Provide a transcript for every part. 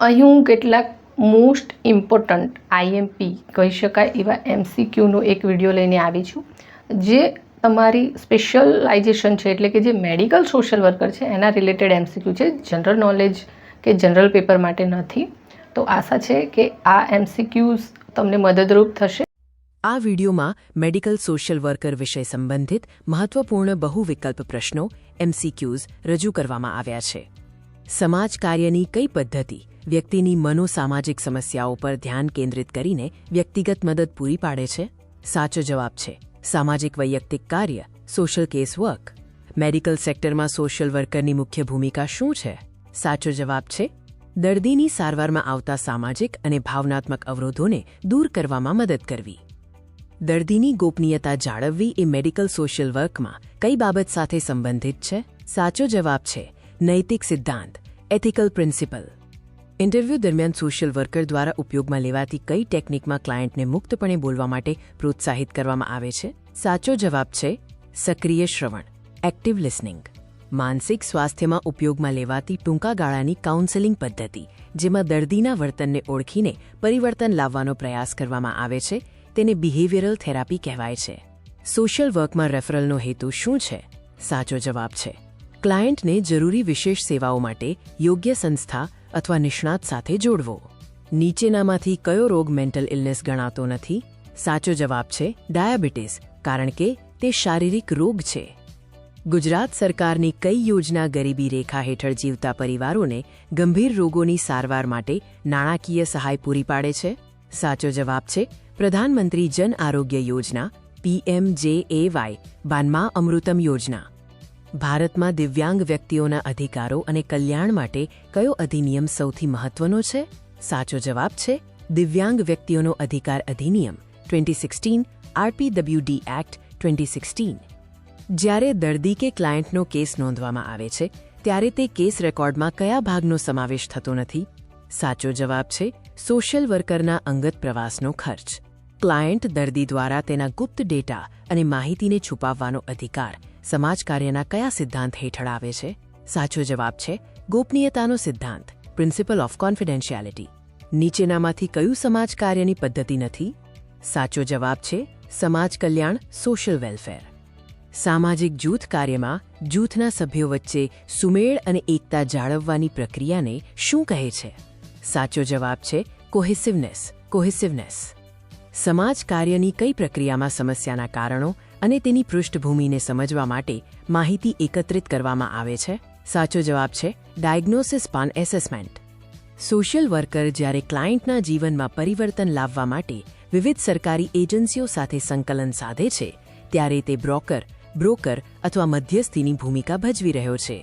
અહીં હું કેટલાક મોસ્ટ ઇમ્પોર્ટન્ટ આઈએમપી કહી શકાય એવા એમસીક્યુનો એક વીડિયો લઈને આવી છું, જે તમારી સ્પેશિયલાઇઝેશન છે, એટલે કે જે મેડિકલ સોશિયલ વર્કર છે, એના રિલેટેડ એમસીક્યુ છે જનરલ નોલેજ કે જનરલ પેપર માટે નથી. તો આશા છે કે આ એમસીક્યુઝ તમને મદદરૂપ થશે. આ વિડિયોમાં મેડિકલ સોશિયલ વર્કર વિષય સંબંધિત મહત્વપૂર્ણ બહુવિકલ્પ પ્રશ્નો એમસીક્યુઝ રજૂ કરવામાં આવ્યા છે. સમાજ કાર્યની કઈ પદ્ધતિ વ્યક્તિની મનોસામાજિક સમસ્યાઓ પર ધ્યાન કેન્દ્રિત કરીને વ્યક્તિગત મદદ પૂરી પાડે છે? સાચો જવાબ છે. સામાજિક વૈયક્તિક કાર્ય સોશિયલ કેસ વર્ક મેડિકલ સેક્ટરમાં સોશિયલ વર્કરની મુખ્ય ભૂમિકા શું છે? સાચો જવાબ છે. દર્દીની સારવારમાં આવતા સામાજિક અને ભાવનાત્મક અવરોધોને દૂર કરવામાં મદદ કરવી. દર્દીની ગોપનીયતા જાળવવી એ મેડિકલ સોશિયલ વર્કમાં કઈ બાબત સાથે સંબંધિત છે? સાચો જવાબ છે. નૈતિક સિદ્ધાંત એથિકલ પ્રિન્સિપલ ઇન્ટરવ્યૂ દરમિયાન સોશિયલ વર્કર દ્વારા ઉપયોગમાં લેવાતી કઈ ટેકનિકમાં ક્લાયન્ટને મુક્તપણે બોલવા માટે પ્રોત્સાહિત કરવામાં આવે છે? સાચો જવાબ છે, સક્રિય શ્રવણ એક્ટિવ લિસનિંગ માનસિક સ્વાસ્થ્યમાં ઉપયોગમાં લેવાતી ટૂંકા ગાળાની કાઉન્સેલિંગ પદ્ધતિ, જેમાં દર્દીના વર્તનને ઓળખીને પરિવર્તન લાવવાનો પ્રયાસ કરવામાં આવે છે, તેને બિહેવિયરલ થેરાપી કહેવાય છે. સોશિયલ વર્કમાં રેફરલનો હેતુ શું છે? સાચો જવાબ છે. ક્લાયન્ટને જરૂરી વિશેષ સેવાઓ માટે યોગ્ય સંસ્થા અથવા નિષ્ણાત સાથે જોડવો. નીચેનામાંથી કયો રોગ મેન્ટલ ઇલનેસ ગણાતો નથી? સાચો જવાબ છે ડાયાબિટીસ, કારણ કે તે શારીરિક રોગ છે. ગુજરાત સરકારની કઈ યોજના ગરીબી રેખા હેઠળ જીવતા પરિવારોને ગંભીર રોગોની સારવાર માટે નાણાકીય સહાય પૂરી પાડે છે? સાચો જવાબ છે પ્રધાનમંત્રી જન આરોગ્ય યોજના, પીએમજેએવાય, બાનમાં અમૃતમ યોજના. ભારતમાં દિવ્યાંગ વ્યક્તિઓના અધિકારો અને કલ્યાણ માટે કયો અધિનિયમ સૌથી મહત્વનો છે? સાચો જવાબ છે દિવ્યાંગ વ્યક્તિઓનો અધિકાર અધિનિયમ twenty sixteen RPWD act twenty sixteen જ્યારે દર્દી કે ક્લાયન્ટનો કેસ નોંધવામાં આવે છે, ત્યારે તે કેસ રેકોર્ડમાં કયા ભાગનો સમાવેશ થતો નથી? સાચો જવાબ છે સોશિયલ વર્કરના અંગત પ્રવાસનો ખર્ચ. ક્લાયન્ટ દર્દી દ્વારા તેના ગુપ્ત ડેટા અને માહિતીને છુપાવવાનો અધિકાર સમાજ કાર્યના કયા સિદ્ધાંત હેઠળ આવે છે? સાચો જવાબ છે ગોપનીયતાનો સિદ્ધાંત પ્રિન્સિપલ ઓફ કોન્ફિડેન્શિયાલિટી નીચેનામાંથી કયું સમાજ કાર્યની પદ્ધતિ નથી? સાચો જવાબ છે સમાજ કલ્યાણ સોશિયલ વેલફેર સામાજિક જૂથ કાર્યમાં જૂથના સભ્યો વચ્ચે સુમેળ અને એકતા જાળવવાની પ્રક્રિયાને શું કહે છે? સાચો જવાબ છે કોહેસિવનેસ કોહેસિવનેસ સમાજ કાર્યની કઈ પ્રક્રિયામાં સમસ્યાના કારણો અને તેની પૃષ્ઠભૂમિને સમજવા માટે માહિતી એકત્રિત કરવામાં આવે છે. સાચો જવાબ છે ડાયગ્નોસિસ પાન એસેસમેન્ટ સોશિયલ વર્કર જ્યારે ક્લાયન્ટના જીવનમાં પરિવર્તન લાવવા માટે વિવિધ સરકારી એજન્સીઓ સાથે સંકલન સાધે છે, ત્યારે તે બ્રોકર બ્રોકર અથવા મધ્યસ્થીની ભૂમિકા ભજવી રહ્યો છે.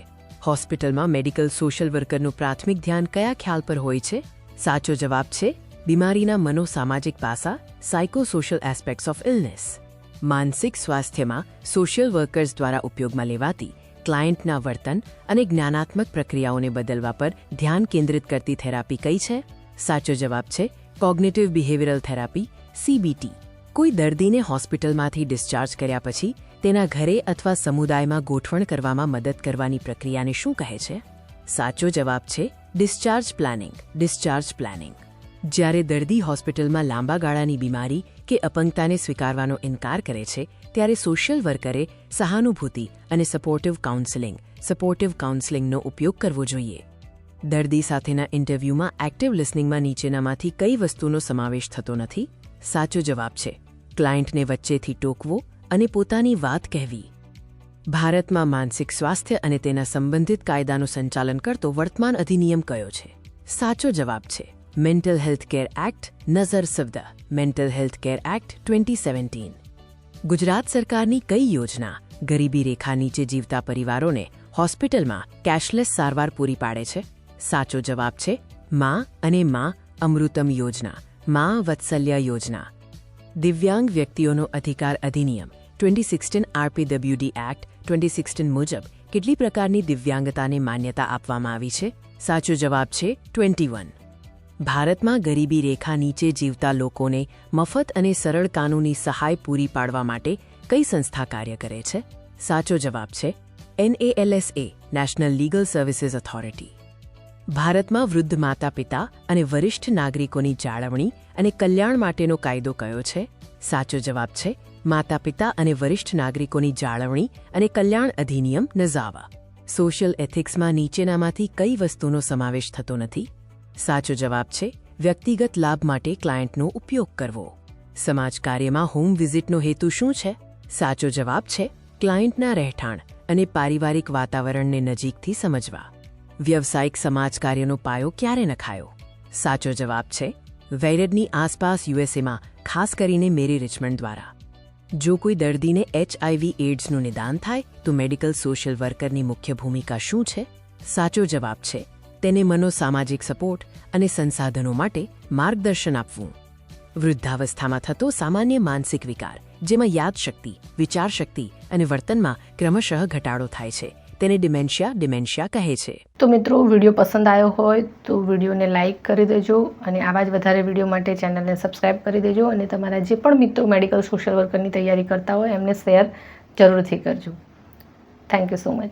હોસ્પિટલમાં મેડિકલ સોશિયલ વર્કરનું પ્રાથમિક ધ્યાન કયા ખ્યાલ પર હોય છે? સાચો જવાબ છે, બીમારીના મનોસામાજિક પાસા સાયકોસોશિયલ એસ્પેક્ટ્સ ઓફ ઇલનેસ માનસિક સ્વાસ્થ્યમાં સોશિયલ વર્કર્સ દ્વારા ઉપયોગમાં લેવાતી ક્લાયન્ટના વર્તન અને જ્ઞાનાત્મક પ્રક્રિયાઓને બદલવા પર ધ્યાન કેન્દ્રિત કરતી થેરાપી કઈ છે? સાચો જવાબ છે કોગ્નેટિવ બિહેવિયરલ થેરાપી સીબીટી કોઈ દર્દીને હોસ્પિટલમાંથી ડિસ્ચાર્જ કર્યા પછી તેના ઘરે અથવા સમુદાયમાં ગોઠવણ કરવામાં મદદ કરવાની પ્રક્રિયાને શું કહે છે? સાચો જવાબ છે ડિસ્ચાર્જ પ્લાનિંગ ડિસ્ચાર્જ પ્લાનિંગ જ્યારે દર્દી હોસ્પિટલમાં લાંબા ગાળાની બીમારી કે અપંગતાને સ્વીકારવાનો ઇનકાર કરે છે, ત્યારે સોશિયલ વર્કરે સહાનુભૂતિ અને સપોર્ટિવ કાઉન્સેલિંગ સપોર્ટિવ કાઉન્સેલિંગનો ઉપયોગ કરવો જોઈએ. દર્દી સાથેના ઇન્ટરવ્યૂમાં એક્ટિવ લિસનિંગમાં નીચેનામાંથી કઈ વસ્તુનો સમાવેશ થતો નથી? સાચો જવાબ છે ક્લાયન્ટને વચ્ચેથી ટોકવો અને પોતાની વાત કહેવી. ભારતમાં માનસિક સ્વાસ્થ્ય અને તેના સંબંધિત કાયદાનું સંચાલન કરતો વર્તમાન અધિનિયમ કયો છે? સાચો જવાબ છે મેન્ટલ હેલ્થ કેર એક્ટ નઝર સવદા mental health care act twenty seventeen Gujarat સરકારની કઈ યોજના ગરીબી રેખા નીચે જીવતા પરિવારોને હોસ્પિટલમાં કેશલેસ સારવાર પૂરી પાડે છે? સાચો જવાબ છે, માં અને માં અમૃતમ યોજના, માં વત્સલ્ય યોજના. દિવ્યાંગ વ્યક્તિઓનો અધિકાર અધિનિયમ twenty sixteen RPWD act twenty sixteen મુજબ કેટલી પ્રકારની દિવ્યાંગતાને માન્યતા આપવામાં આવી છે? સાચો જવાબ છે ટ્વેન્ટી વન ભારતમાં ગરીબી રેખા નીચે જીવતા લોકોને મફત અને સરળ કાનૂની સહાય પૂરી પાડવા માટે કઈ સંસ્થા કાર્ય કરે છે? સાચો જવાબ છે NALSA national legal services authority ભારતમાં વૃદ્ધ માતા પિતા અને વરિષ્ઠ નાગરિકોની જાળવણી અને કલ્યાણ માટેનો કાયદો કયો છે? સાચો જવાબ છે માતા પિતા અને વરિષ્ઠ નાગરિકોની જાળવણી અને કલ્યાણ અધિનિયમ નઝાવા. સોશિયલ એથિક્સમાં નીચેનામાંથી કઈ વસ્તુનો સમાવેશ થતો નથી? સાચો જવાબ છે, વ્યક્તિગત લાભ માટે ક્લાયન્ટનો ઉપયોગ કરવો. સમાજ કાર્યમાં હોમ વિઝિટનો હેતુ શું છે? સાચો જવાબ છે, ક્લાયન્ટના રહેઠાણ અને પારિવારિક વાતાવરણને નજીકથી સમજવા. વ્યવસાયિક સમાજ કાર્યનો પાયો ક્યારે નખાયો? સાચો જવાબ છે, વેરેડની આસપાસ યુએસએમાં, ખાસ કરીને મેરી રિચમન્ડ દ્વારા. જો કોઈ દર્દીને એચઆઈવી એડ્સનું નિદાન થાય, તો મેડિકલ સોશિયલ વર્કરની મુખ્ય ભૂમિકા શું છે? સાચો જવાબ છે તેને મનોસામાજિક સપોર્ટ અને સંસાધનો માટે માર્ગદર્શન આપવું. વૃદ્ધાવસ્થામાં થતો સામાન્ય માનસિક વિકાર, જેમાં યાદશક્તિ, વિચારશક્તિ અને વર્તનમાં ક્રમશઃ ઘટાડો થાય છે, તેને ડિમેન્શિયા ડિમેન્શિયા કહે છે. તો મિત્રો, વીડિયો પસંદ આવ્યો હોય તો વિડીયોને લાઇક કરી દેજો અને આવા જ વધારે વીડિયો માટે ચેનલને સબસ્ક્રાઇબ કરી દેજો અને તમારા જે પણ મિત્રો મેડિકલ સોશિયલ વર્કરની તૈયારી કરતા હોય એમને શેર જરૂરથી કરજો. Thank you so much